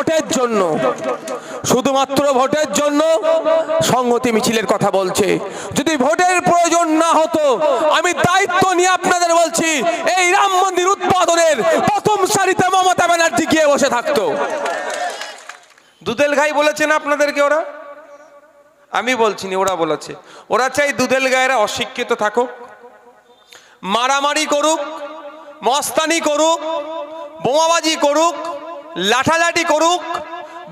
ভোটের জন্য, শুধুমাত্র ভোটের জন্য সংহতি মিছিলের কথা বলছে। যদি ভোটের প্রয়োজন না হতো, আমি দায়িত্ব নিয়ে আপনাদের বলছি, এই রাম মন্দির উৎপাদনের প্রথম সারিতে মমতা ব্যানার্জি গিয়ে বসে থাকতো। দুধেল ঘাই বলেছে না আপনাদেরকে ওরা? আমি বলছি না, ওরা বলেছে। ওরা চাই দুধেল গায়েরা অশিক্ষিত থাকুক, মারামারি করুক, মস্তানি করুক, বোমাবাজি করুক লাঠালাঠি করুক,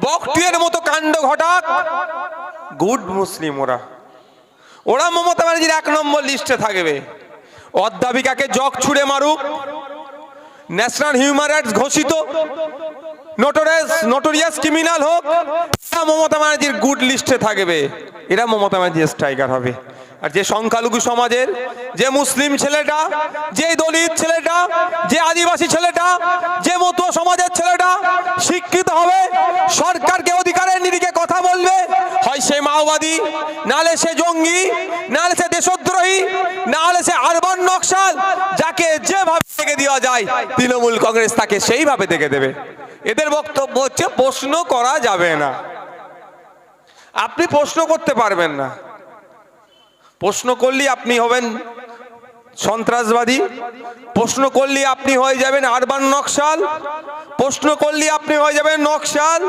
বকটুয়ের মতো কাণ্ড ঘটাক। গুড মুসলিম ওরা। ওরা মমতা ব্যানার্জির এক নম্বর লিস্টে থাকবে। অধ্যাপিকাকে জগ ছুঁড়ে মারুক। ন্যাশনাল হিউম্যান রাইটস ঘোষিত। নোটোরিয়াস নোটোরিয়াস ক্রিমিনাল হোক, এরা মমতা ব্যানার্জির গুড লিস্টে থাকবে। এরা মমতা ব্যানার্জির স্ট্রাইকার হবে। আর যে সংখ্যালঘু সমাজের, যে মুসলিম ছেলেটা, যে দলিত ছেলেটা, যে আদিবাসী ছেলেটা, যে মতো সমাজের ছেলেটা শিক্ষিত হবে, সরকারকে অধিকারের নিরিখে কথা বলবে, হয় সে মাওবাদী নালে সে জঙ্গি নালে সে দেশদ্রোহী নালে সে আরবান নকশাল, যাকে যেভাবে দেখে দেওয়া যায়, তৃণমূল কংগ্রেস তাকে সেইভাবে দেখে দেবে। এদের বক্তব্য হচ্ছে, প্রশ্ন করা যাবে না। আপনি প্রশ্ন করতে পারবেন না। প্রশ্ন করলে আপনি হবেন সন্ত্রাসবাদী। প্রশ্ন করলে আপনি হয়ে যাবেন আরবান নকশাল। প্রশ্ন করলে আপনি হয়ে যাবেন নকশাল।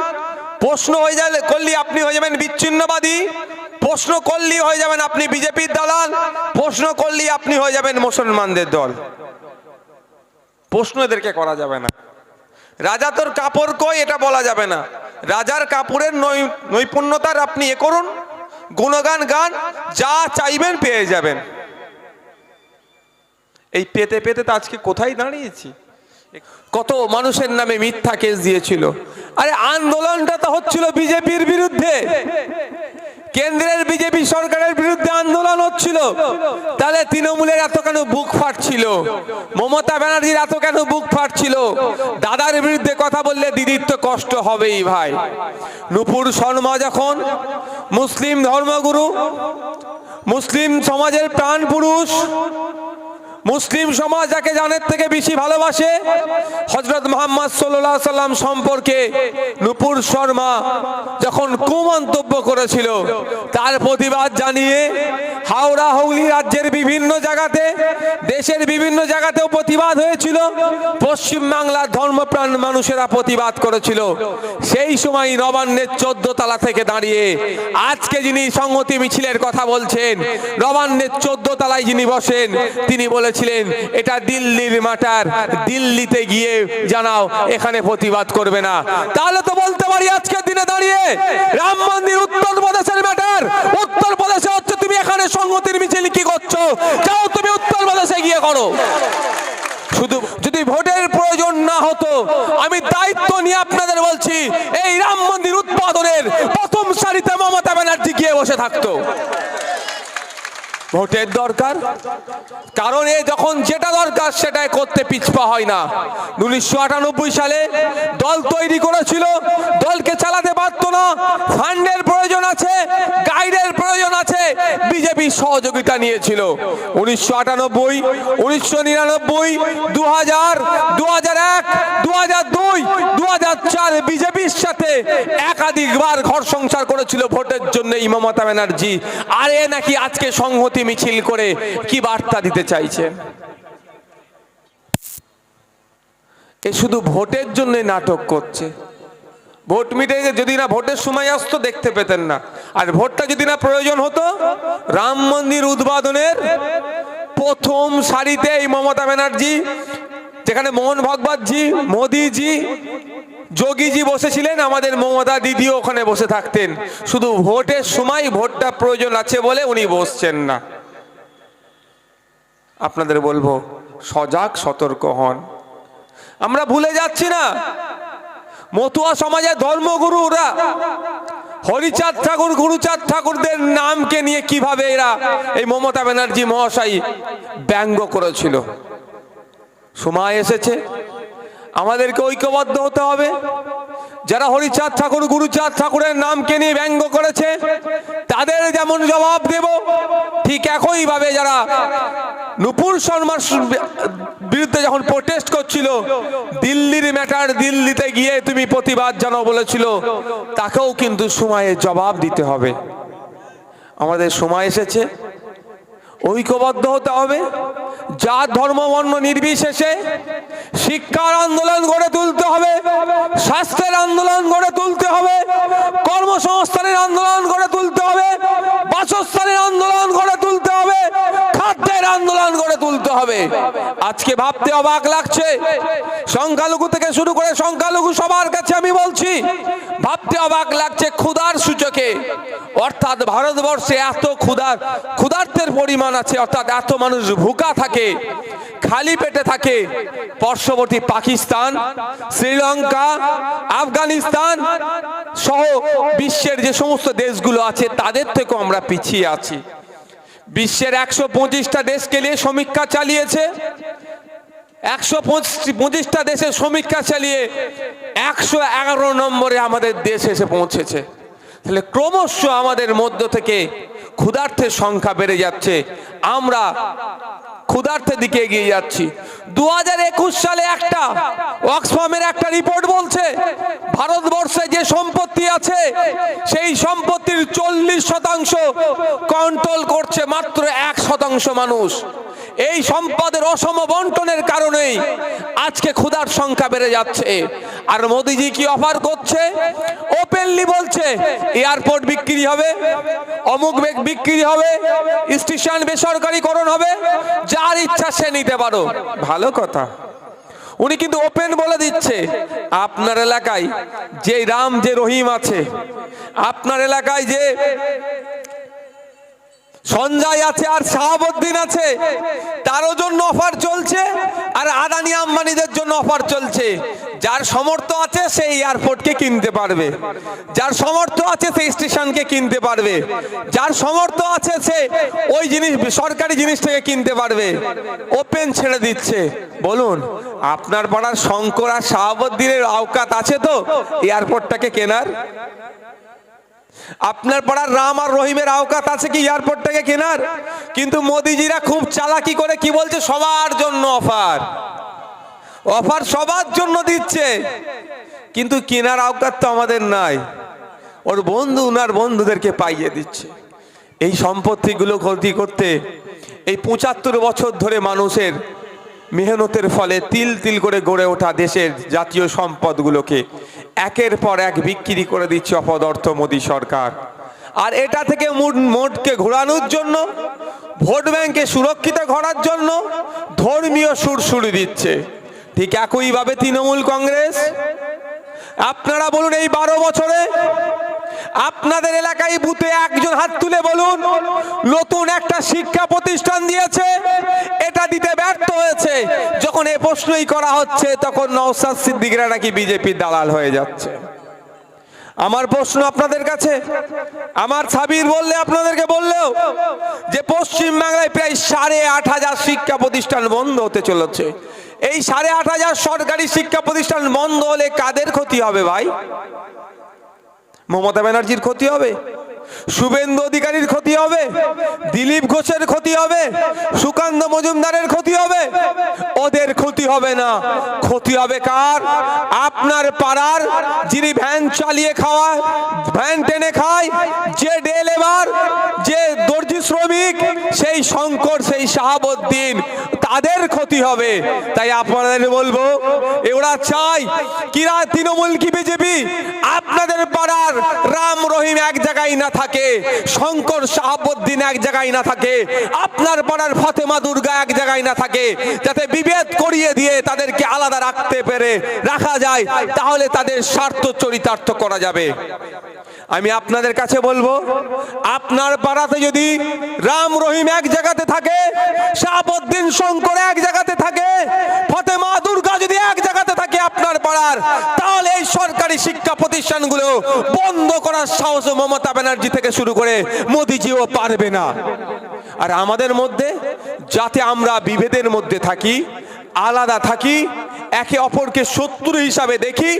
প্রশ্ন হয়ে যাবে, করলে আপনি হয়ে যাবেন বিচ্ছিন্নবাদী। প্রশ্ন করলে হয়ে যাবেন আপনি বিজেপির দালাল। প্রশ্ন করলে আপনি হয়ে যাবেন মুসলমানদের দল। প্রশ্ন এদেরকে করা যাবে না। রাজা তোর কাপড় কই এটা বলা যাবে না। রাজার কাপড়ের নৈপুণ্যতার আপনি এ করুন। গুণগান গান, যা চাইবেন পেয়ে যাবেন। এই পেতে পেতে তো আজকে কোথায় দাঁড়িয়েছি? কত মানুষের নামে মিথ্যা কেস দিয়েছিল। আরে আন্দোলনটা তো হচ্ছিল বিজেপির বিরুদ্ধে। কেন্দ্রের বিজেপি সরকারের বিরুদ্ধে আন্দোলন হচ্ছিল। তাহলে তৃণমূলের এত কেন বুক ফাটছিল? মমতা ব্যানার্জির এত কেন বুক ফাটছিল? দাদার বিরুদ্ধে কথা বললে দিদির তো কষ্ট হবেই ভাই। নুপুর শর্মা যখন মুসলিম ধর্মগুরু, মুসলিম সমাজের প্রাণ পুরুষ মুসলিম সমাজ যাকে জানের থেকে বেশি ভালোবাসে, হজরত মোহাম্মদ সাল্লাহ সাল্লাম সম্পর্কে নুপুর শর্মা যখন কুমন্তব্য করেছিল, তার প্রতিবাদ জানিয়ে হাওড়া হুগলি রাজ্যের বিভিন্ন জায়গাতে, দেশের বিভিন্ন জায়গাতেও প্রতিবাদ হয়েছিল পশ্চিমবাংলার ধর্মপ্রাণ মানুষেরা প্রতিবাদ করেছিল। সেই সময় নবান্নের চোদ্দ তালা থেকে দাঁড়িয়ে আজকে যিনি সংহতি মিছিলের কথা বলছেন, নবান্নের চোদ্দ তালায় যিনি বসেন, তিনি বলেছিলেন, এটা দিল্লির মাটার। দিল্লিতে গিয়ে জানাও, এখানে প্রতিবাদ করবে না। তাহলে তো বলতে পারি আজকের দিনে দাঁড়িয়ে রাম মন্দির উত্তর প্রদেশের ম্যাটার উত্তর প্রদেশে হচ্ছে তুমি এখানে সংহতির মিছিল কি করছ? যাও তুমি উত্তর প্রদেশে গিয়ে করো। শুধু যদি ভোটের প্রয়োজন না হতো, আমি দায়িত্ব নিয়ে আপনাদের বলছি, এই রাম মন্দির উৎপাদনের প্রথম সারিতে মমতা ব্যানার্জি গিয়ে বসে থাকতো। ভোটের দরকার। কারণ এ যখন যেটা দরকার সেটাই করতে পিছপা হয় না। উনিশশো আটানব্বই সালে দল তৈরি করেছিল, দলকে চালাতে পারতো না। ফান্ডের প্রয়োজন আছে, গাইডের প্রয়োজন আছে, বিজেপি সহযোগিতা নিয়েছিল। উনিশশো আটানব্বই, উনিশশো নিরানব্বই দু হাজার দু হাজার এক দু হাজার দুই দু হাজার চার বিজেপির সাথে একাধিকবার ঘর সংসার করেছিল ভোটের জন্য এই মমতা ব্যানার্জি। আর এ নাকি আজকে সংহতি মিছিল করে কি বার্তা দিতে চাইছে? এ শুধু ভোটের জন্য নাটক করছে। ভোট মিটে যদি না ভোটের সময় আসতো, দেখতে পেতেন না। আর ভোটটা যদি না প্রয়োজন হতো, রাম মন্দির উদ্বোধনের প্রথম সারিতে এই মমতা ব্যানার্জি, যেখানে মোহন ভগবতজি, মোদিজি যোগীজি বসেছিলেন, আমাদের মমতা দিদিও ওখানে বসে থাকতেন। শুধু ভোটের সময় ভোটটা প্রয়োজন আছে বলে উনি বসছেন না। আপনাদের বলব, সজাগ, সতর্ক হন। আমরা ভুলে যাচ্ছি না, মতুয়া সমাজের ধর্মগুরুরা হরিচাঁদ ঠাকুর, গুরুচাঁদ ঠাকুরদের নামকে নিয়ে কীভাবে এরা এই মমতা ব্যানার্জি মহাশয় ব্যঙ্গ করেছিল। সময় এসেছে আমাদেরকে ঐক্যবদ্ধ হতে হবে। যারা হরিচাঁদ ঠাকুর, গুরুচাঁদ ঠাকুরের নামকে নিয়ে ব্যঙ্গ করেছে, তাদের যেমন জবাব দেব, ঠিক একইভাবে যারা নুপুর শর্মার বিরুদ্ধে যখন প্রোটেস্ট করছিল, দিল্লির ম্যাটার দিল্লিতে গিয়ে তুমি প্রতিবাদ জানাও বলেছিল, তাকেও কিন্তু সময়ে জবাব দিতে হবে। আমাদের সময় এসেছে। ঐক্যবদ্ধ হতে হবে। জাত ধর্ম, বর্ণ নির্বিশেষে শিক্ষার আন্দোলন গড়ে তুলতে হবে, স্বাস্থ্যের আন্দোলন গড়ে তুলতে হবে, কর্মসংস্থানের আন্দোলন গড়ে তুলতে হবে, বাসস্থানের আন্দোলন গড়ে তুলতে হবে খাদ্যের আন্দোলন গড়ে তুলতে হবে। আজকে ভাবতে অবাক লাগছে। সংখ্যালঘু থেকে শুরু করে সংখ্যালঘু সবার কাছে আমি বলছি, ভাবতে অবাক লাগছে ক্ষুধার সূচকে। অর্থাৎ ভারতবর্ষে এত ক্ষুধার, ক্ষুধার্তের পরিমাণ আছে, অর্থাৎ এত মানুষ ভুকা থাকে, খালি পেটে থাকে। পার্শ্ববর্তী পাকিস্তান, শ্রীলঙ্কা, আফগানিস্তান সহ বিশ্বের যে সমস্ত দেশগুলো আছে, তাদের থেকেও আমরা পিছিয়ে আছি। বিশ্বের একশো পঁচিশটা দেশকে নিয়ে সমীক্ষা চালিয়েছে। একশো পঁচিশটা দেশের সমীক্ষা চালিয়ে একশো এগারো নম্বরে আমাদের দেশ এসে পৌঁছেছে। তাহলে ক্রমশ আমাদের মধ্য থেকে ক্ষুধার্থের সংখ্যা বেড়ে যাচ্ছে। আমরা ক্ষুধার্থের দিকে এগিয়ে যাচ্ছি। দু হাজার একুশ সালে একটা অক্সফামের একটা রিপোর্ট বলছে, ভারতবর্ষে যে সম্পত্তি আছে, সেই সম্পত্তির চল্লিশ শতাংশ কন্ট্রোল করছে মাত্র এক শতাংশ মানুষ। এই সম্পদের অসম বন্টনের কারণেই আজকে ক্ষুধার সংখ্যা বেড়ে যাচ্ছে। আর মোদিজি কি অফার করছে? ওপেনলি বলছে, এয়ারপোর্ট বিক্রি হবে, অমুক বেগ- বিক্রি হবে, স্টেশন বেসরকারিকরণ হবে, যার ইচ্ছা সে নিতে পারো। ভালো কথা। উনি কিন্তু ওপেন বলে দিচ্ছে, আপনার এলাকায় যে রাম, যে রহিম আছে, আপনার এলাকায় যে সঞ্জয় আছে আর শাহাবুদ্দিন আছে। তারও জন্য অফার চলছে আর আদানি আম্বানিদের জন্য অফার চলছে। যার সমর্থ আছে সেই এয়ারপোর্টকে কিনতে পারবে। যার সমর্থ আছে সেই স্টেশনকে কিনতে পারবে। যার সমর্থ আছে সে ওই জিনিস, সরকারি জিনিসটাকে কিনতে পারবে। ওপেন ছেড়ে দিচ্ছে। বলুন, আপনার পাড়ার শঙ্কর আর শাহাবুদ্দিনের আওকাত আছে তো? এয়ারপোর্টটাকে কেনার? আপনার পাড়ার রাম আর রহিমের আওকাত আছে কি এয়ারপোর্ট থেকে কেনার? কিন্তু মোদিজিরা খুব চালাকি করে কি বলছে? সবার জন্য অফার অফার সবার জন্য দিচ্ছে। কিন্তু কেনার আওকাত তো আমাদের নাই। ওর বন্ধু, উনার বন্ধুদেরকে পাইয়ে দিচ্ছে। এই সম্পত্তিগুলো ক্ষতি করতে এই পঁচাত্তর বছর ধরে মানুষের মেহনতের ফলে তিল তিল করে গড়ে ওঠা দেশের জাতীয় সম্পদগুলোকে একের পর এক বিক্রি করে দিচ্ছে অপদার্থ মোদী সরকার। আর এটা থেকে মোট- মোটকে ঘোরানোর জন্য, ভোট ব্যাংকে সুরক্ষিত করার জন্য ধর্মীয় সুরসুরি দিচ্ছে। ঠিক একইভাবে তৃণমূল কংগ্রেস। আপনারা বলুন এই বারো বছরে আপনাদের এলাকায় বুথে একজন হাত তুলে বলুন, নতুন একটা শিক্ষা প্রতিষ্ঠান দিয়েছে, এটা দিতে ব্যর্থ হয়েছে। যখন এ প্রশ্নই করা হচ্ছে, তখন নওসাদ সিদ্দিকরা নাকি বিজেপির দালাল হয়ে যাচ্ছে। আমার প্রশ্ন আপনাদের কাছে, আমার সাবির বললে আপনাদেরকে বললেও, যে পশ্চিম বাংলায় প্রায় সাড়ে আট হাজার শিক্ষা প্রতিষ্ঠান বন্ধ হতে চলেছে। এই সাড়ে আট হাজার সরকারি শিক্ষা প্রতিষ্ঠান বন্ধ হলে কাদের ক্ষতি হবে ভাই? মমতা ব্যানার্জির ক্ষতি হবে, শুভেন্দু অধিকারীর ক্ষতি হবে, দিলীপ ঘোষের ক্ষতি হবে, সুকান্ত মজুমদারের ক্ষতি হবে, ওদের ক্ষতি হবে না। ক্ষতি হবে কার? আপনার পাড়ার, যিনি ভ্যান চালিয়ে খাওয়ায়, ভ্যান টেনে খায়, যে ডে লেবার যে দর্জি শ্রমিক, সেই শঙ্কর, সেই শাহাবুদ্দিন। তাদের ক্ষতি হবে। তাই আপনাদের বলব এরা চাই কিরা তৃণমূল কি বিজেপি? আপনাদের পাড়ার রাম রহিম এক জায়গায় না থাকে, শঙ্কর শাহাবুদ্দিন এক জায়গায় না থাকে, আপনার পাড়ার ফতেমা দুর্গা এক জায়গায় না থাকে, যাতে বিভেদ করিয়ে দিয়ে তাদেরকে আলাদা রাখতে পেরে রাখা যায়, তাহলে তাদের স্বার্থ চরিতার্থ করা যাবে। আমি আপনাদের কাছে বলব, আপনার পাড়াতে যদি রাম রহিম এক জায়গাতে থাকে, শাহাবুদ্দিন শঙ্কর এক জায়গাতে থাকে, ফতেমা দুর্গা যদি এক জায়গাতে থাকে আপনার পাড়ার, তাহলে এই সরকারি শিক্ষা প্রতিষ্ঠানগুলো বন্ধ করার সাহস মমতা ব্যানার্জি থেকে শুরু করে মোদিজিও পারবে না। আর আমাদের মধ্যে, যাতে আমরা বিভেদের মধ্যে থাকি, আলাদা থাকি, একে অপরকে শত্রু হিসাবে দেখি,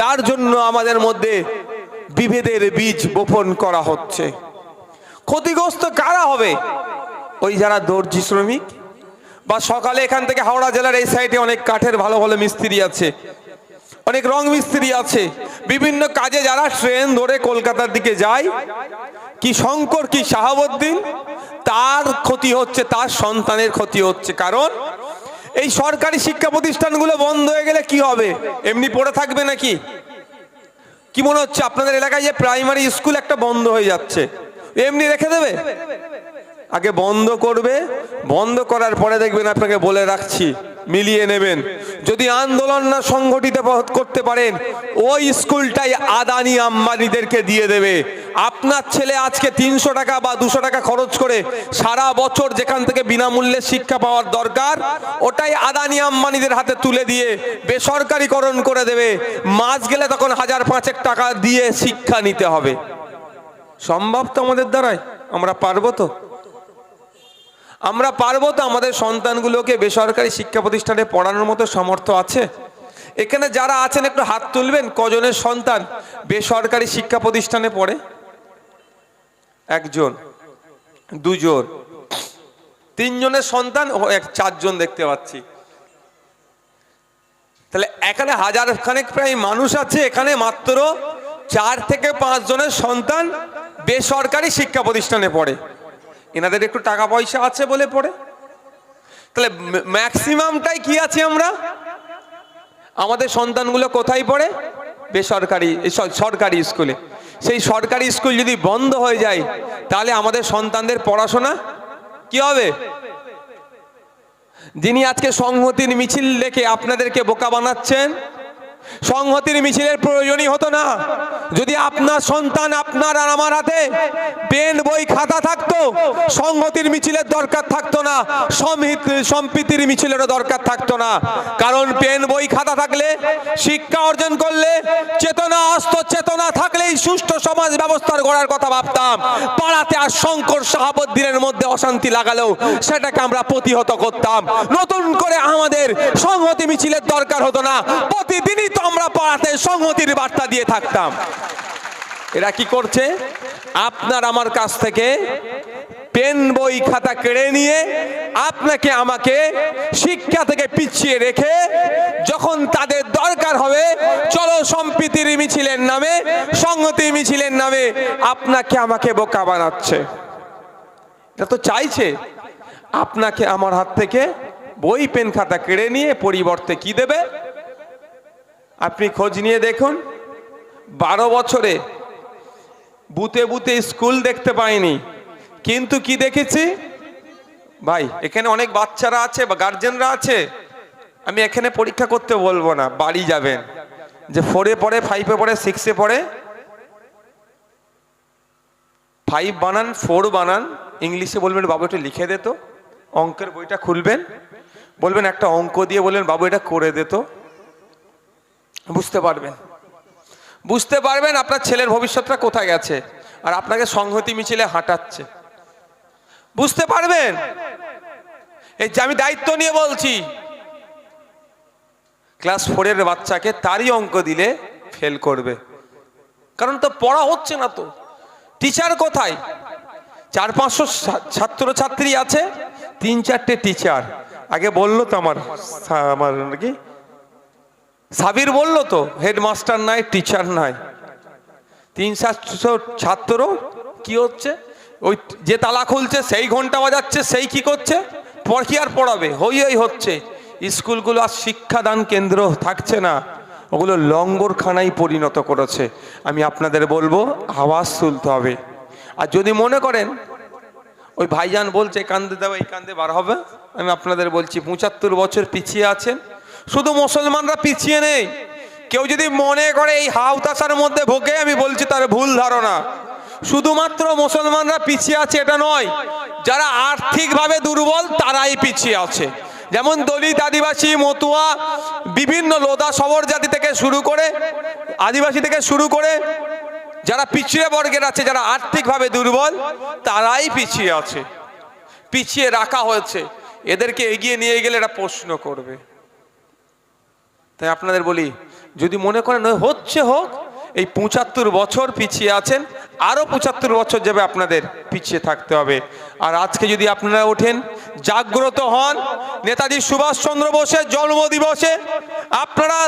তার জন্য আমাদের মধ্যে বিভেদের বীজ বপন করা হচ্ছে। ক্ষতিগ্রস্ত কারা হবে? ওই যারা দর্জি শ্রমিক, বা সকালে এখান থেকে হাওড়া জেলার এই সাইডে অনেক কাঠের ভালো ভালো মিস্ত্রি আছে, অনেক রং মিস্ত্রি আছে, বিভিন্ন কাজে যারা ট্রেন ধরে কলকাতার দিকে যায়, কি শঙ্কর, কি শাহাবুদ্দিন, তার ক্ষতি হচ্ছে, তার সন্তানের ক্ষতি হচ্ছে। কারণ এই সরকারি শিক্ষা প্রতিষ্ঠানগুলো বন্ধ হয়ে গেলে কি হবে? এমনি পড়ে থাকবে নাকি? কি মনে হচ্ছে আপনাদের এলাকায় যে প্রাইমারি স্কুল একটা বন্ধ হয়ে যাচ্ছে? এমনি রেখে দেবে? আগে বন্ধ করবে, বন্ধ করার পরে দেখবেন আপনাকে বলে রাখছি। মিলিয়ে নেবেন। যদি আন্দোলন না সংগঠিত করতে পারেন, ওই স্কুলটাই আদানি আম্বানিদেরকে দিয়ে দেবে। আপনার ছেলে আজকে তিনশো টাকা বা দুশো টাকা খরচ করে সারা বছর যেখান থেকে বিনামূল্যে শিক্ষা পাওয়ার দরকার, ওটাই আদানি আম্বানিদের হাতে তুলে দিয়ে বেসরকারিকরণ করে দেবে। মাস গেলে তখন হাজার পাঁচেক টাকা দিয়ে শিক্ষা নিতে হবে। সম্ভব তো আমাদের দ্বারাই? আমরা পারব তো? আমরা পারব তো আমাদের সন্তানগুলোকে বেসরকারি শিক্ষা প্রতিষ্ঠানে পড়ানোর মতো সামর্থ্য আছে? এখানে যারা আছেন, একটু হাত তুলবেন, কজনের সন্তান বেসরকারি শিক্ষা প্রতিষ্ঠানে পড়ে? একজন, দুজন, তিনজনের সন্তান এক, চারজন দেখতে পাচ্ছি। তাহলে এখানে হাজার খানেক প্রায় মানুষ আছে, এখানে মাত্র চার থেকে পাঁচ জনের সন্তান বেসরকারি শিক্ষা প্রতিষ্ঠানে পড়ে। এনাদের একটু টাকা পয়সা আছে বলে পড়ে? তাহলে ম্যাক্সিমামটাই কি আছে আমরা? আমাদের সন্তানগুলো কোথায় পড়ে? বেসরকারি সরকারি স্কুলে। সেই সরকারি স্কুল যদি বন্ধ হয়ে যায়, তাহলে আমাদের সন্তানদের পড়াশোনা কি হবে? যিনি আজকে সংহতির মিছিল লেখে আপনাদেরকে বোকা বানাচ্ছেন সংহতির মিছিলের প্রয়োজনই হতো না। যদি আপনার সন্তান আপনার আর আমার হাতে পেন, বই, খাতা থাকতো, সংহতির মিছিলের দরকার থাকতো না সম্প্রীতির মিছিলেরও দরকার থাকতো না। কারণ পেন, বই, খাতা থাকলে শিক্ষা অর্জন করলে চেতনা অস্ত চেতনা থাকলেই সুষ্ঠু সমাজ ব্যবস্থার গড়ার কথা ভাবতাম। পাড়াতে আর শঙ্কর শাহাবুদ্দিনের মধ্যে অশান্তি লাগালেও সেটাকে আমরা প্রতিহত করতাম। নতুন করে আমাদের সংহতি মিছিলের দরকার হতো না। প্রতিদিনই তো আমরা পাড়াতে সংহতির বার্তা দিয়ে থাকতাম। এরা কি করছে? আপনার আমার কাছ থেকে পেন বই খাতা কেড়ে নিয়ে আপনাকে আমাকে শিক্ষা থেকে পিছিয়ে রেখে যখন তাদের দরকার হবে, চলো সম্প্রীতির মিছিলের নামে সংহতি মিছিলের নামে আপনাকে আমাকে বোকা বানাচ্ছে। এটা তো চাইছে। আপনাকে আমার হাত থেকে বই, পেন, খাতা কেড়ে নিয়ে পরিবর্তে কি দেবে? আপনি খোঁজ নিয়ে দেখুন, বারো বছরে বুতে বুতে স্কুল দেখতে পাইনি। কিন্তু কি দেখেছি? ভাই, এখানে অনেক বাচ্চারা আছে বা গার্জেনরা আছে। আমি এখানে পরীক্ষা করতে বলব না, বাড়ি যাবেন। যে ফোরে পড়ে ফাইভে পড়ে সিক্সে পড়ে। ফাইভ বানান ফোর বানান। ইংলিশে বলবেন, বাবু, একটু লিখে দে তো। অঙ্কের বইটা খুলবেন। বলবেন, একটা অঙ্ক দিয়ে বলবেন বাবু, এটা করে দে তো। বুঝতে পারবেন। বুঝতে পারবেন আপনার ছেলের ভবিষ্যৎটা কোথায় গেছে, আর আপনাকে সংহতি মিছিলে হাঁটাচ্ছে। বুঝতে পারবেন? এই যে আমি দায়িত্ব নিয়ে বলছি, ক্লাস ফোরের বাচ্চাকে তারই অঙ্ক দিলে ফেল করবে। কারণ তো পড়া হচ্ছে না তো। টিচার কোথায়? চার পাঁচশো ছাত্র ছাত্রী আছে, তিন চারটে টিচার। আগে বলল তো আমার আমার কি সাবির বলল তো, হেডমাস্টার নাই, টিচার নাই। তিন চারশো ছাত্র কি হচ্ছে? ওই যে তালা খুলছে, সেই ঘণ্টা বাজাচ্ছে, সেই কি করছে? কি আর পড়াবে? হই হই হচ্ছে। স্কুলগুলো আর শিক্ষাদান কেন্দ্র থাকছে না। ওগুলো লঙ্গরখানায় পরিণত করেছে। আমি আপনাদের বলব, আওয়াজ তুলতে হবে। আর যদি মনে করেন, ওই ভাইজান বলছে, কান্দে দেওয়া এই কান্দে বার হবে। আমি আপনাদের বলছি, পঁচাত্তর বছর পিছিয়ে আছেন। শুধু মুসলমানরা পিছিয়ে নেই। কেউ যদি মনে করে এই হাউতাসার মধ্যে ভোগে, আমি বলছি তার ভুল ধারণা। শুধুমাত্র মুসলমানরা পিছিয়ে আছে, এটা নয়। যারা আর্থিকভাবে দুর্বল, তারাই পিছিয়ে আছে। যেমন দলিত আদিবাসী মতুয়া বিভিন্ন লোদা সবর জাতি থেকে শুরু করে, আদিবাসী থেকে শুরু করে, যারা পিছিয়ে বর্গের আছে, যারা আর্থিকভাবে দুর্বল, তারাই পিছিয়ে আছে। পিছিয়ে রাখা হয়েছে। এদেরকে এগিয়ে নিয়ে গেলে এটা প্রশ্ন করবে। তাই আপনাদের বলি, যদি মনে করেন "ওই হচ্ছে হোক, এই পঁচাত্তর বছর পিছিয়ে আছেন আরও পঁচাত্তর বছর যাবে আপনাদের পিছিয়ে থাকতে হবে। আর আজকে যদি আপনারা ওঠেন, জাগ্রত হন, নেতাজি সুভাষচন্দ্র বোসের জন্মদিবসে আপনারা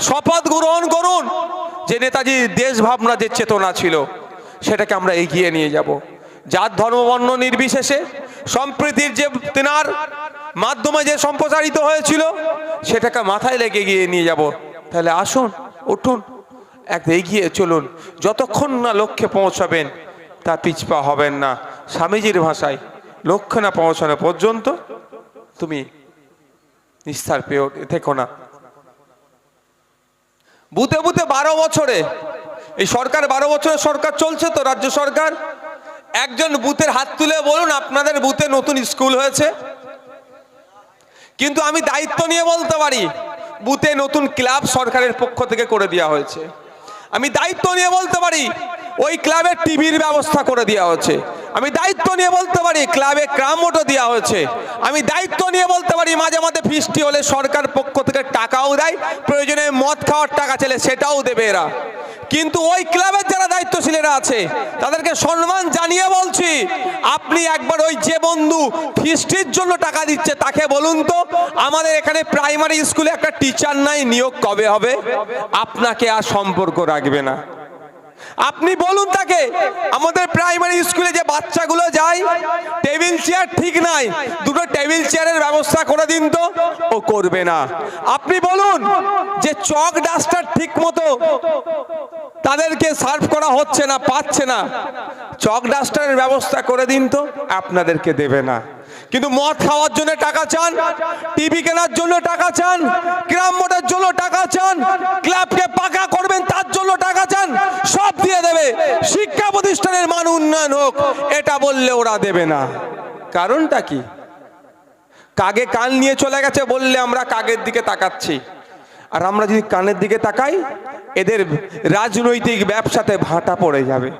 শপথ গ্রহণ করুন যে নেতাজির দেশ ভাবনা যে চেতনা ছিল, সেটাকে আমরা এগিয়ে নিয়ে যাব। জাত ধর্ম বর্ণ নির্বিশেষে, সম্প্রীতির যে তেনার মাধ্যমে যে সম্প্রসারিত হয়েছিল, সেটাকে মাথায় লেগে গিয়ে নিয়ে যাব। তাহলে আসুন, উঠুন, এক এগিয়ে চলুন। যতক্ষণ না লক্ষ্যে পৌঁছাবেন, তা পিছপা হবেন না। স্বামীজির ভাষায়, লক্ষ্যে না পৌঁছানো পর্যন্ত তুমি নিস্তার পেয়ে থেকো না। বুতে বুতে বারো বছরে, এই সরকার বারো বছরের সরকার চলছে তো, রাজ্য সরকার? একজন বুথের হাত তুলে বলুন, আপনাদের বুথে নতুন স্কুল হয়েছে? কিন্তু আমি দায়িত্ব নিয়ে বলতে পারি, বুথে নতুন ক্লাব সরকারের পক্ষ থেকে করে দেওয়া হয়েছে। আমি দায়িত্ব নিয়ে বলতে পারি, ওই ক্লাবে টিভির ব্যবস্থা করে দেওয়া হয়েছে। আমি দায়িত্ব নিয়ে বলতে পারি, ক্লাবে ক্রামোটো দেওয়া হয়েছে। আমি দায়িত্ব নিয়ে বলতে পারি, মাঝে মাঝে ফিস্টি হলে সরকার পক্ষ থেকে টাকাও দেয়, প্রয়োজনে মদ খাওয়ার টাকা চলে সেটাও দেবে এরা। কিন্তু ওই ক্লাবের যারা দায়িত্বশীলেরা আছে, তাদেরকে সম্মান জানিয়ে বলছি, আপনি একবার ওই যে বন্ধু ফিস্টির জন্য টাকা দিচ্ছে তাকে বলুন তো, আমাদের এখানে প্রাইমারি স্কুলে একটা টিচার নাই, নিয়োগ কবে হবে? আপনাকে আর সম্পর্ক রাখবে না। আপনি বলুন তাকে, আমাদের প্রাইমারি স্কুলে যে বাচ্চাগুলো যায় টেবিল চেয়ার ঠিক নাই, দুটো টেবিল চেয়ারের ব্যবস্থা করে দিন তো। ও করবে না। আপনি বলুন যে চক ডাস্টার ঠিক মতো তাদেরকে সার্ভ করা হচ্ছে না, পাচ্ছে না। চক ডাস্টারের ব্যবস্থা করে দিন তো, আপনাদেরকে দেবে না। কিন্তু মদ খাওয়ার জন্য টাকা চান, টিভি কেনার জন্য টাকা চান, গ্রাম মোটের জন্য টাকা চান, ক্লাবকে পাকা করবেন তার জন্য টাকা চান, সব দিয়ে দেবে। শিক্ষা প্রতিষ্ঠানের মান উন্নয়ন হোক, এটা বললে ওরা দেবে না। কারণটা কি? কাগে কান নিয়ে চলে গেছে বললে আমরা কাগের দিকে তাকাচ্ছি। আর আমরা যদি কানের দিকে তাকাই, এদের রাজনৈতিক ব্যবসাতে ভাটা পড়ে যাবে।